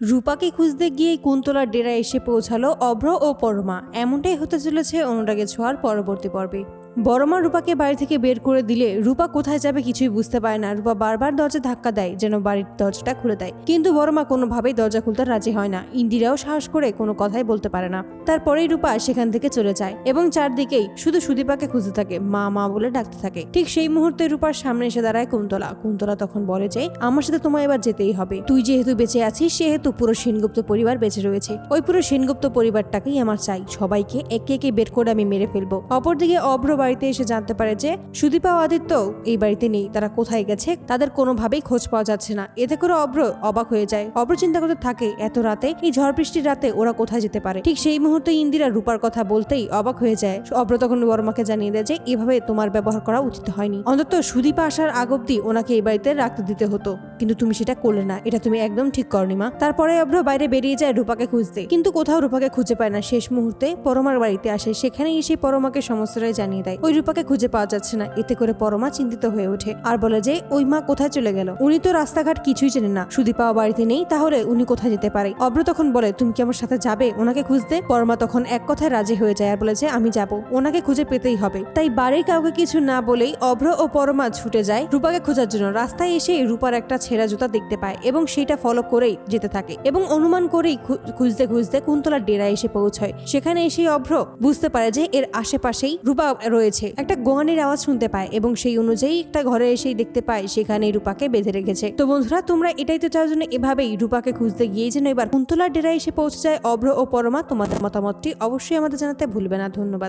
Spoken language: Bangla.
রূপাকে খুঁজতে গিয়ে কুন্তলার ডেরা এসে পৌঁছালো অভ্র ও পরমা। এমনটাই হতে চলেছে অনুরাগে ছোঁয়ার পরবর্তী পর্বে। বড়মা রূপাকে বাড়ি থেকে বের করে দিলে রূপা কোথায় যাবে কিছুই বুঝতে পারে না। রূপা বারবার দরজা ধাক্কা দেয় যেন বাড়ির দরজাটা খুলে দেয়। কিন্তু বড়মা কোনোভাবেই দরজা খুলতে রাজি হয় না। ইন্দিরাও সাহস করে কোনো কথাই বলতে পারে না। তারপরেই রূপা সেখান থেকে চলে যায় এবং চারদিকেই শুধু সুদীপাকে খুঁজতে থাকে, মা মা বলে ডাকতে থাকে। ঠিক সেই মুহূর্তে রূপার সামনে এসে দাঁড়ায় কুন্তলা। কুন্তলা তখন বলে যে, আমার সাথে তোমায় এবার যেতেই হবে। তুই যেহেতু বেঁচে আছিস, সেহেতু পুরো সেনগুপ্ত পরিবার বেঁচে রয়েছে। ওই পুরো সেনগুপ্ত পরিবারটাকেই আমার চাই। সবাইকে একে একে বের করে আমি মেরে ফেলব। অপরদিকে অভ্র বাড়িতে এসে জানতে পারে যে সুদীপা ও আদিত্য এই বাড়িতে নেই, তারা কোথায় গেছে, তাদের কোনোভাবেই খোঁজ পাওয়া যাচ্ছে না। এতে করে অভ্র অবাক হয়ে যায়। অভ্র চিন্তা করতে থাকে, এত রাতে, এই ঝড় বৃষ্টির রাতে ওরা কোথায় যেতে পারে? ঠিক সেই মুহূর্তে ইন্দিরা রূপার কথা বলতেই অবাক হয়ে যায়। অভ্র তখন বর্মাকে জানিয়ে দেয় যে, এভাবে তোমার ব্যবহার করা উচিত হয়নি। অন্তত সুদীপা আসার আগ অব্দি ওনাকে এই বাড়িতে রাখতে দিতে হতো। কিন্তু তুমি সেটা করলে না। এটা তুমি একদম ঠিক করনি, মা। তারপরে অভ্র বাইরে বেরিয়ে যায় রূপাকে খুঁজতে। কিন্তু কোথাও রূপাকে খুঁজে পায় না। শেষ মুহূর্তে পরমার বাড়িতে আসে। সেখানে এসে পরমাকে সমস্তটাই জানিয়ে দেয়। ওই রূপাকে খুঁজে পাওয়া যাচ্ছে না। এতে করে পরমা চিন্তিত হয়ে ওঠে। আর বলে যে, ওই মা কোথায় চলে গেল? উনি তো রাস্তাঘাট কিছুই চেনেন না। সুদীপা বাড়িতে নেই, তাহলে উনি কোথায় যেতে পারে? অভ্র তখন বলে, তুমি কি আমার সাথে যাবে? ওনাকে খুঁজতে? পরমা তখন এক কথায় রাজি হয়ে যায় আর বলে যে, আমি যাব। ওনাকে খুঁজে পেতেই হবে। তাই বাড়ির কাউকে কিছু না বলেই অভ্র ও পরমা ছুটে যায় রূপাকে খোঁজার জন্য। রাস্তায় এসে রূপার একটা ছেঁড়া জুতা দেখতে পায় এবং সেটা ফলো করেই যেতে থাকে এবং অনুমান করেই খুঁজতে খুঁজতে কুন্তলার ডেরা এসে পৌঁছয়। সেখানে এসে অভ্র বুঝতে পারে যে, এর আশেপাশেই রূপা রয়েছে। একটা গোয়ানের আওয়াজ শুনতে পায় এবং সেই অনুযায়ী একটা ঘরে এসেই দেখতে পায় সেখানে রূপাকে বেঁধে রেখেছে। তো বন্ধুরা, তোমরা এটাই তো চাও জন্য এভাবেই রূপাকে খুঁজতে গিয়েই যেন এবার কুন্তলার ডেরা এসে পৌঁছে যায় অভ্র ও পরমা। তোমাদের মতামতটি অবশ্যই আমাদের জানাতে ভুলবে না। ধন্যবাদ।